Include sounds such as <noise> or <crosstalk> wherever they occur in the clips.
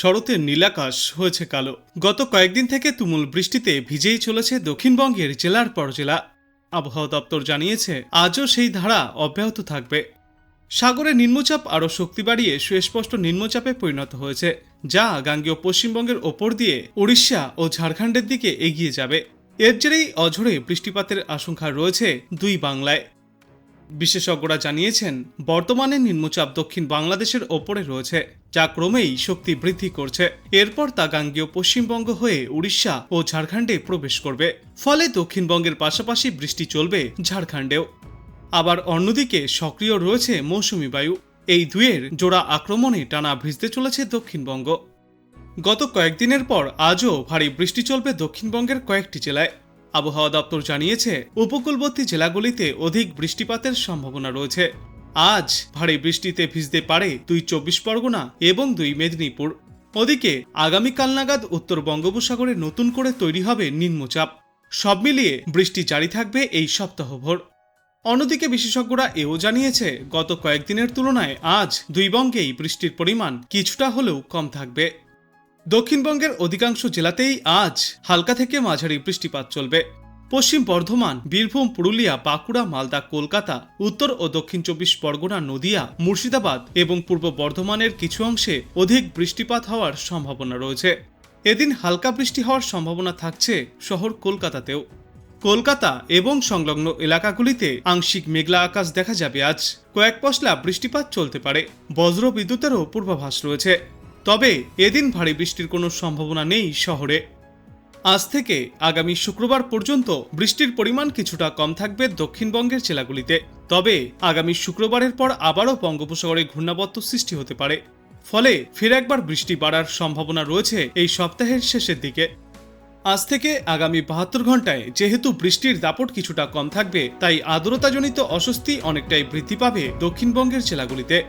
শরতের নীলাকাশ হয়েছে কালো। গত কয়েকদিন থেকে তুমুল বৃষ্টিতে ভিজেই চলেছে দক্ষিণবঙ্গের জেলার পর জেলা। আবহাওয়া দপ্তর জানিয়েছে, আজও সেই ধারা অব্যাহত থাকবে। সাগরে নিম্নচাপ আরও শক্তি বাড়িয়ে সুস্পষ্ট নিম্নচাপে পরিণত হয়েছে, যা গাঙ্গেয় পশ্চিমবঙ্গের ওপর দিয়ে উড়িষ্যা ও ঝাড়খণ্ডের দিকে এগিয়ে যাবে। এর জেরেই অঝরে বৃষ্টিপাতের আশঙ্কা রয়েছে দুই বাংলায়। বিশেষজ্ঞরা জানিয়েছেন, বর্তমানে নিম্নচাপ দক্ষিণ বাংলাদেশের ওপরে রয়েছে, যা ক্রমেই শক্তি বৃদ্ধি করছে। এরপর তা গাঙ্গেয় পশ্চিমবঙ্গ হয়ে উড়িষ্যা ও ঝাড়খণ্ডে প্রবেশ করবে। ফলে দক্ষিণবঙ্গের পাশাপাশি বৃষ্টি চলবে ঝাড়খণ্ডেও। আবার অন্যদিকে সক্রিয় রয়েছে মৌসুমি বায়ু। এই দুয়ের জোড়া আক্রমণে টানা ভিজতে চলেছে দক্ষিণবঙ্গ। গত কয়েকদিনের পর আজও ভারী বৃষ্টি চলবে দক্ষিণবঙ্গের কয়েকটি জেলায়। আবহাওয়া দপ্তর জানিয়েছে, উপকূলবর্তী জেলাগুলিতে অধিক বৃষ্টিপাতের সম্ভাবনা রয়েছে। আজ ভারী বৃষ্টিতে ভিজতে পারে দুই চব্বিশ পরগনা এবং দুই মেদিনীপুর। ওদিকে আগামীকাল নাগাদ উত্তর বঙ্গোপসাগরে নতুন করে তৈরি হবে নিম্নচাপ। সব মিলিয়ে বৃষ্টি জারি থাকবে এই সপ্তাহভর। অন্যদিকে বিশেষজ্ঞরা এও জানিয়েছে, গত কয়েকদিনের তুলনায় আজ দুই বঙ্গেই বৃষ্টির পরিমাণ কিছুটা হলেও কম থাকবে। দক্ষিণবঙ্গের অধিকাংশ জেলাতেই আজ হালকা থেকে মাঝারি বৃষ্টিপাত চলবে। পশ্চিম বর্ধমান, বীরভূম, পুরুলিয়া, বাঁকুড়া, মালদা, কলকাতা, উত্তর ও দক্ষিণ চব্বিশ পরগনা, নদিয়া, মুর্শিদাবাদ এবং পূর্ব বর্ধমানের কিছু অংশে অধিক বৃষ্টিপাত হওয়ার সম্ভাবনা রয়েছে। এদিন হালকা বৃষ্টি হওয়ার সম্ভাবনা থাকছে শহর কলকাতাতেও। কলকাতা এবং সংলগ্ন এলাকাগুলিতে আংশিক মেঘলা আকাশ দেখা যাবে আজ। কয়েক পশলা বৃষ্টিপাত চলতে পারে। বজ্র বিদ্যুতেরও পূর্বাভাস রয়েছে। তবে এদিন ভারী বৃষ্টির কোনো সম্ভাবনা নেই শহরে। আজ থেকে আগামী শুক্রবার পর্যন্ত বৃষ্টির পরিমাণ কিছুটা কম থাকবে দক্ষিণবঙ্গের জেলাগুলিতে। তবে আগামী শুক্রবারের পর আবারও বঙ্গোপসাগরে ঘূর্ণাবর্ত সৃষ্টি হতে পারে। ফলে ফের একবার বৃষ্টি বাড়ার সম্ভাবনা রয়েছে এই সপ্তাহের শেষের দিকে। আজ থেকে আগামী বাহাত্তর ঘন্টায় যেহেতু বৃষ্টির দাপট কিছুটা কম থাকবে, তাই আর্দ্রতাজনিত অস্বস্তি অনেকটাই বৃদ্ধি পাবে দক্ষিণবঙ্গের জেলাগুলিতে।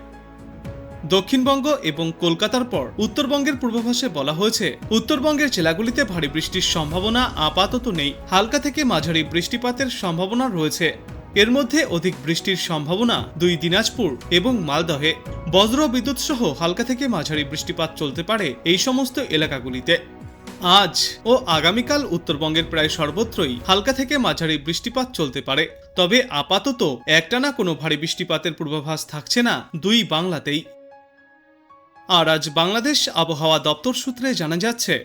দক্ষিণবঙ্গ এবং কলকাতার পর উত্তরবঙ্গের পূর্বাভাসে বলা হয়েছে, উত্তরবঙ্গের জেলাগুলিতে ভারী বৃষ্টির সম্ভাবনা আপাতত নেই। হালকা থেকে মাঝারি বৃষ্টিপাতের সম্ভাবনা রয়েছে। এর মধ্যে অধিক বৃষ্টির সম্ভাবনা দুই দিনাজপুর এবং মালদহে। বজ্র বিদ্যুৎ সহ হালকা থেকে মাঝারি বৃষ্টিপাত চলতে পারে এই সমস্ত এলাকাগুলিতে। আজ ও আগামীকাল উত্তরবঙ্গের প্রায় সর্বত্রই হালকা থেকে মাঝারি বৃষ্টিপাত চলতে পারে। তবে আপাতত একটানা কোনো ভারী বৃষ্টিপাতের পূর্বাভাস থাকছে না দুই বাংলাতেই। আর আজ বাংলাদেশ আবহাওয়া দপ্তর সূত্রে জানা যাচ্ছে,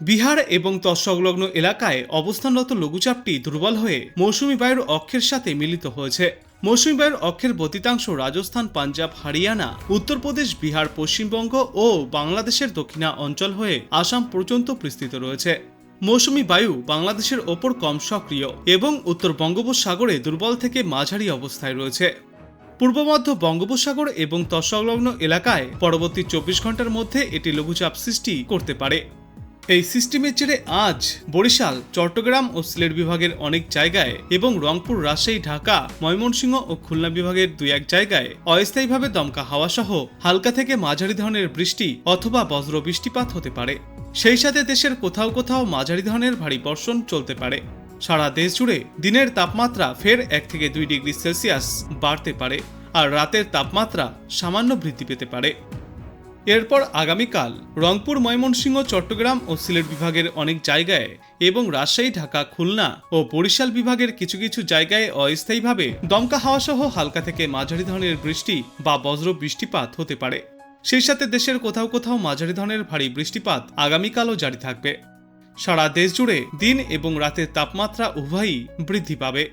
বিহার এবং তৎসংলগ্ন এলাকায় অবস্থানরত লঘুচাপটি দুর্বল হয়ে মৌসুমী বায়ুর অক্ষের সাথে মিলিত হয়েছে। মৌসুমী বায়ুর অক্ষের বতিতাংশ রাজস্থান, পাঞ্জাব, হারিয়ানা, উত্তরপ্রদেশ, বিহার, পশ্চিমবঙ্গ ও বাংলাদেশের দক্ষিণা অঞ্চল হয়ে আসাম পর্যন্ত বিস্তৃত রয়েছে। মৌসুমী বায়ু বাংলাদেশের ওপর কম সক্রিয় এবং উত্তর বঙ্গোপসাগরে দুর্বল থেকে মাঝারি অবস্থায় রয়েছে। পূর্ব মধ্য বঙ্গোপসাগর এবং তৎসংলগ্ন এলাকায় পরবর্তী চব্বিশ ঘণ্টার মধ্যে এটি লঘুচাপ সৃষ্টি করতে পারে। এই সিস্টেমের জেরে আজ বরিশাল, চট্টগ্রাম ও সিলেট বিভাগের অনেক জায়গায় এবং রংপুর, রাজশাহী, ঢাকা, ময়মনসিংহ ও খুলনা বিভাগের দুই এক জায়গায় অস্থায়ীভাবে দমকা হাওয়া সহ হালকা থেকে মাঝারি ধরনের বৃষ্টি অথবা বজ্র বৃষ্টিপাত হতে পারে। সেই সাথে দেশের কোথাও কোথাও মাঝারি ধরনের ভারী বর্ষণ চলতে পারে। সারা দেশ জুড়ে দিনের তাপমাত্রা ফের এক থেকে দুই ডিগ্রি সেলসিয়াস বাড়তে পারে আর রাতের তাপমাত্রা সামান্য বৃদ্ধি পেতে পারে। এরপর আগামীকাল রংপুর, ময়মনসিংহ, চট্টগ্রাম ও সিলেট বিভাগের অনেক জায়গায় এবং রাজশাহী, ঢাকা, খুলনা ও বরিশাল বিভাগের কিছু কিছু জায়গায় অস্থায়ীভাবে দমকা হাওয়া সহ হালকা থেকে মাঝারি ধরনের বৃষ্টি বা বজ্র বৃষ্টিপাত হতে পারে। সেই সাথে দেশের কোথাও কোথাও মাঝারি ধরনের ভারী বৃষ্টিপাত আগামীকালও জারি থাকবে। সারা দেশ জুড়ে দিন এবং রাতের তাপমাত্রা উভয়ই বৃদ্ধি পাবে।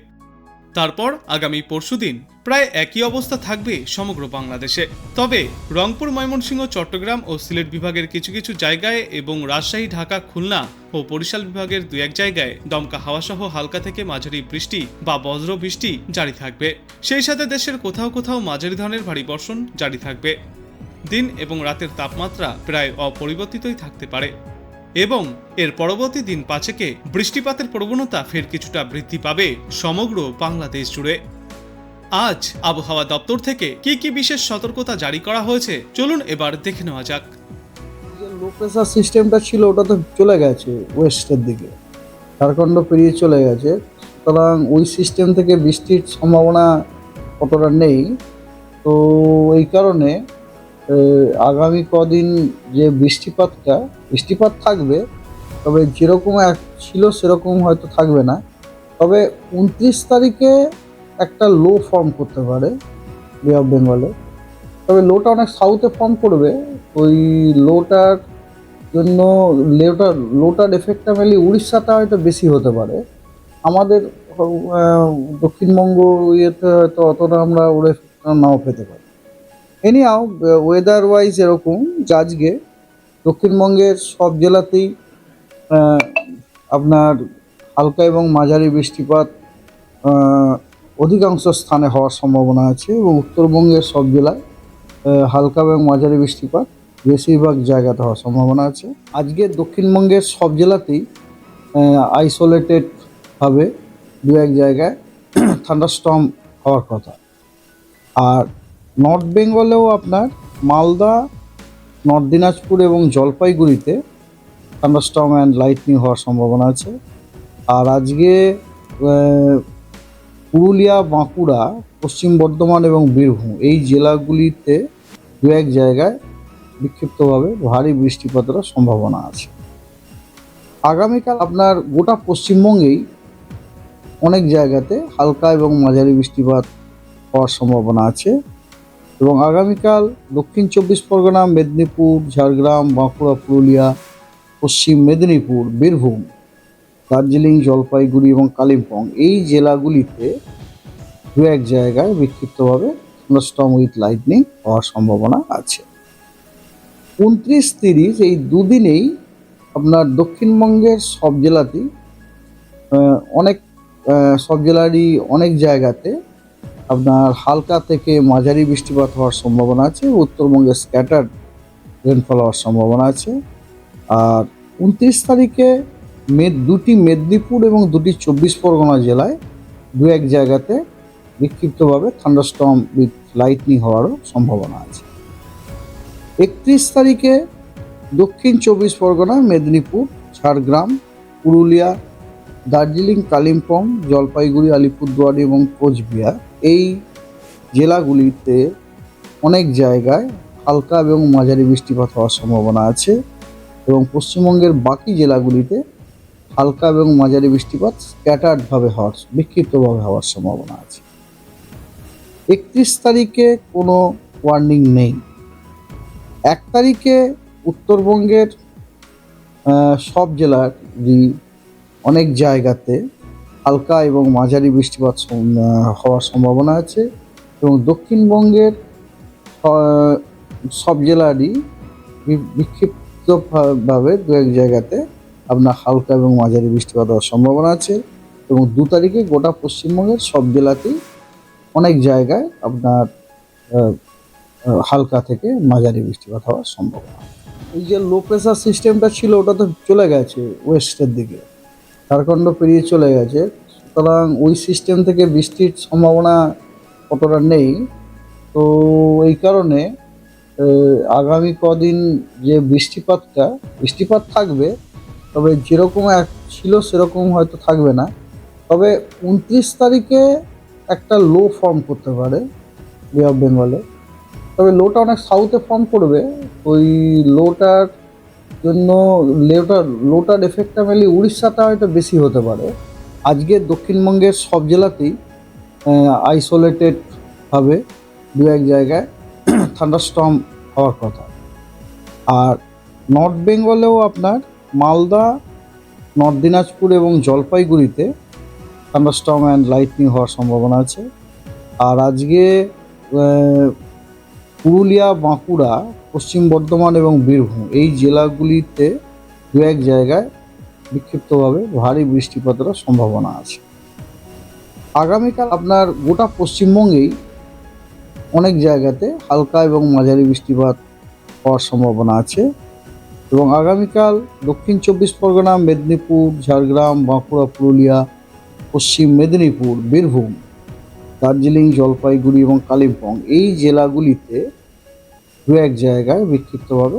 তারপর আগামী পরশুদিন প্রায় একই অবস্থা থাকবে সমগ্র বাংলাদেশে। তবে রংপুর, ময়মনসিংহ, চট্টগ্রাম ও সিলেট বিভাগের কিছু কিছু জায়গায় এবং রাজশাহী, ঢাকা, খুলনা ও বরিশাল বিভাগের দু এক জায়গায় দমকা হাওয়াসহ হালকা থেকে মাঝারি বৃষ্টি বা বজ্র বৃষ্টি জারি থাকবে। সেই সাথে দেশের কোথাও কোথাও মাঝারি ধরনের ভারী বর্ষণ জারি থাকবে। দিন এবং রাতের তাপমাত্রা প্রায় অপরিবর্তিতই থাকতে পারে। এবং এর পরবর্তী দিন পাঁচেকে বৃষ্টিপাতের প্রবণতা ফের কিছুটা বৃদ্ধি পাবে সমগ্র বাংলাদেশ জুড়ে। আজ আবহাওয়া দপ্তর থেকে কি কি বিশেষ সতর্কতা জারি করা হয়েছে, চলুন এবার দেখে নেওয়া যাক। লো প্রেসার সিস্টেমটা ছিল ওটা তো চলে গেছে ওয়েস্টের দিকে। ঝাড়খণ্ড পেরিয়ে চলে গেছে। সুতরাং ওই সিস্টেম থেকে বৃষ্টির সম্ভাবনা অতটা নেই। তো এই কারণে আগামী কদিন যে বৃষ্টিপাতটা, বৃষ্টিপাত থাকবে, তবে যেরকম এক ছিল সেরকম হয়তো থাকবে না। তবে উনত্রিশ তারিখে একটা লো ফর্ম করতে পারে বে অফ বেঙ্গলে তবে লোটা অনেক সাউথে ফর্ম করবে। ওই লোটার জন্য লোটার লোটার এফেক্টটা মেনলি উড়িষ্যাতে হয়তো বেশি হতে পারে। আমাদের দক্ষিণবঙ্গ ইয়েতে হয়তো অতটা আমরা ওর effect নাও পেতে পারি। এনিহাও ওয়েদার ওয়াইজ এরকম আজকে দক্ষিণবঙ্গের সব জেলাতেই আপনার হালকা এবং মাঝারি বৃষ্টিপাত অধিকাংশ স্থানে হওয়ার সম্ভাবনা আছে এবং উত্তরবঙ্গের সব জেলায় হালকা এবং মাঝারি বৃষ্টিপাত বেশিরভাগ জায়গাতে হওয়ার সম্ভাবনা আছে। আজকে দক্ষিণবঙ্গের সব জেলাতেই আইসোলেটেডভাবে দু এক জায়গায় <clears throat> থান্ডারস্টর্ম হওয়ার কথা। আর নর্থ বেঙ্গলেও আপনার মালদা, নর্থ দিনাজপুর এবং জলপাইগুড়িতে থান্ডারস্টর্ম অ্যান্ড লাইটনিং হওয়ার সম্ভাবনা আছে। আর আজকে পুরুলিয়া, বাঁকুড়া, পশ্চিম বর্ধমান এবং বীরভূম এই জেলাগুলিতে দু এক জায়গায় বিক্ষিপ্তভাবে ভারী বৃষ্টিপাতের সম্ভাবনা আছে। আগামীকাল আপনার গোটা পশ্চিমবঙ্গেই অনেক জায়গাতে হালকা এবং মাঝারি বৃষ্টিপাত হওয়ার সম্ভাবনা আছে। এবং আগামীকাল দক্ষিণ চব্বিশ পরগনা, মেদিনীপুর, ঝাড়গ্রাম, বাঁকুড়া, পুরুলিয়া, পশ্চিম মেদিনীপুর, বীরভূম, দার্জিলিং, জলপাইগুড়ি এবং কালিম্পং এই জেলাগুলিতে দু এক জায়গায় বিক্ষিপ্তভাবে স্টর্ম উইথ লাইটনিং হওয়ার সম্ভাবনা আছে। উনত্রিশ তিরিশ এই দুদিনেই আপনার দক্ষিণবঙ্গের সব জেলাতেই অনেক সব জেলারই অনেক জায়গাতে আপনার হালকা থেকে মাঝারি বৃষ্টিপাত হওয়ার সম্ভাবনা আছে, উত্তরবঙ্গে স্ক্যাটার্ড রেনফল হওয়ার সম্ভাবনা আছে। আর উনত্রিশ তারিখে মে দুটি মেদিনীপুর এবং দুটি চব্বিশ পরগনা জেলায় দু এক জায়গাতে বিক্ষিপ্তভাবে থান্ডারস্টর্ম উইথ লাইটনিং হওয়ারও সম্ভাবনা আছে। একত্রিশ তারিখে দক্ষিণ চব্বিশ পরগনা, মেদিনীপুর, ঝাড়গ্রাম, পুরুলিয়া, দার্জিলিং, কালিম্পং, জলপাইগুড়ি, আলিপুরদুয়ারি এবং কোচবিহার এই জেলাগুলিতে অনেক জায়গায় হালকা এবং মাঝারি বৃষ্টিপাত হওয়ার সম্ভাবনা আছে এবং পশ্চিমবঙ্গের বাকি জেলাগুলিতে হালকা এবং মাঝারি বৃষ্টিপাত স্ক্যাটার্ডভাবে হওয়ার, বিক্ষিপ্তভাবে হওয়ার সম্ভাবনা আছে। একত্রিশ তারিখে কোনো ওয়ার্নিং নেই। এক তারিখে উত্তরবঙ্গের সব জেলার অনেক জায়গাতে হালকা এবং মাঝারি বৃষ্টিপাত হওয়ার সম্ভাবনা আছে এবং দক্ষিণবঙ্গের সব জেলারই বিক্ষিপ্তভাবে দু এক জায়গাতে আপনার হালকা এবং মাঝারি বৃষ্টিপাত হওয়ার সম্ভাবনা আছে এবং দু তারিখে গোটা পশ্চিমবঙ্গের সব জেলাতেই অনেক জায়গায় আপনার হালকা থেকে মাঝারি বৃষ্টিপাত হওয়ার সম্ভাবনা এই যে লো প্রেশার সিস্টেমটা ছিল ওটা তো চলে গেছে ওয়েস্টের দিকে। ঝাড়খণ্ড পেরিয়ে চলে গেছে। সুতরাং ওই সিস্টেম থেকে বৃষ্টির সম্ভাবনা অতটা নেই। তো এই কারণে আগামী কদিন যে বৃষ্টিপাতটা, বৃষ্টিপাত থাকবে, তবে যেরকম এক ছিল সেরকম হয়তো থাকবে না। তবে উনত্রিশ তারিখে একটা লো ফর্ম করতে পারে বে অফ বেঙ্গলে তবে লোটা অনেক সাউথে ফর্ম করবে। ওই লোটার জন্য লোটার লোটার এফেক্টটা মেনলি উড়িষ্যাতে হয়তো বেশি হতে পারে। আজকে দক্ষিণবঙ্গের সব জেলাতেই আইসোলেটেডভাবে দু এক জায়গায় <clears throat> থান্ডারস্টর্ম হওয়ার কথা। আর নর্থ বেঙ্গলেও আপনার মালদা নর্থ দিনাজপুর এবং জলপাইগুড়িতে থান্ডারস্টর্ম অ্যান্ড লাইটনিং হওয়ার সম্ভাবনা আছে। আর আজকে পুরুলিয়া, বাঁকুড়া, পশ্চিম বর্ধমান এবং বীরভূম এই জেলাগুলিতে দু এক জায়গায় বিক্ষিপ্তভাবে ভারী বৃষ্টিপাতের সম্ভাবনা আছে। আগামীকাল আপনার গোটা পশ্চিমবঙ্গেই অনেক জায়গাতে হালকা এবং মাঝারি বৃষ্টিপাত হওয়ার সম্ভাবনা আছে এবং আগামীকাল দক্ষিণ চব্বিশ পরগনা, মেদিনীপুর, ঝাড়গ্রাম, বাঁকুড়া, পুরুলিয়া, পশ্চিম মেদিনীপুর, বীরভূম, দার্জিলিং, জলপাইগুড়ি এবং কালিম্পং এই জেলাগুলিতে দু এক জায়গায় বিক্ষিপ্তভাবে